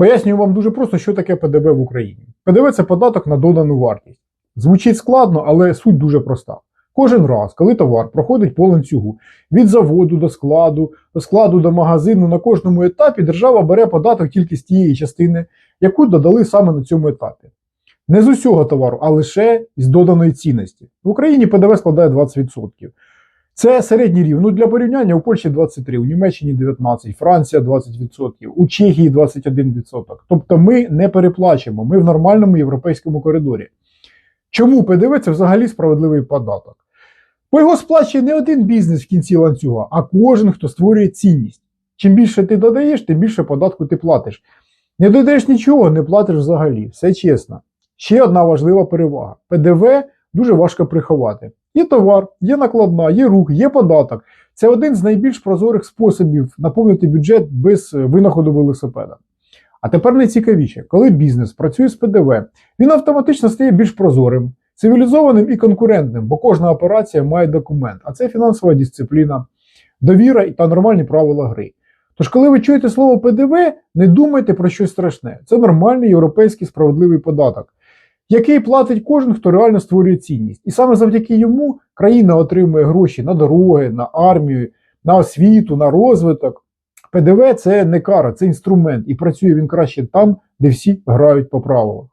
Пояснюю вам дуже просто, що таке ПДВ в Україні. ПДВ це податок на додану вартість. Звучить складно, але суть дуже проста. Кожен раз, коли товар проходить по ланцюгу від заводу до складу, до складу до магазину, на кожному етапі держава бере податок тільки з тієї частини, яку додали саме на цьому етапі. Не з усього товару, а лише із доданої цінності. В Україні ПДВ складає 20%. Це середній рівень. Ну, для порівняння у Польщі 23, у Німеччині 19, Франція 20%, у Чехії 21%. Тобто ми не переплачуємо, ми в нормальному європейському коридорі. Чому ПДВ це взагалі справедливий податок? Бо його сплачує не один бізнес в кінці ланцюга, а кожен, хто створює цінність. Чим більше ти додаєш, тим більше податку ти платиш. Не додаєш нічого, не платиш взагалі. Все чесно. Ще одна важлива перевага: ПДВ дуже важко приховати. Є товар, є накладна, є рух, є податок. Це один з найбільш прозорих способів наповнити бюджет без е, винаходу велосипеда. А тепер найцікавіше, коли бізнес працює з ПДВ, він автоматично стає більш прозорим, цивілізованим і конкурентним, бо кожна операція має документ, а це фінансова дисципліна, довіра та нормальні правила гри. Тож, коли ви чуєте слово ПДВ, не думайте про щось страшне. Це нормальний європейський справедливий податок, який платить кожен, хто реально створює цінність. І саме завдяки йому країна отримує гроші на дороги, на армію, на освіту, на розвиток. ПДВ це не кара, це інструмент, і працює він краще там, де всі грають по правилах.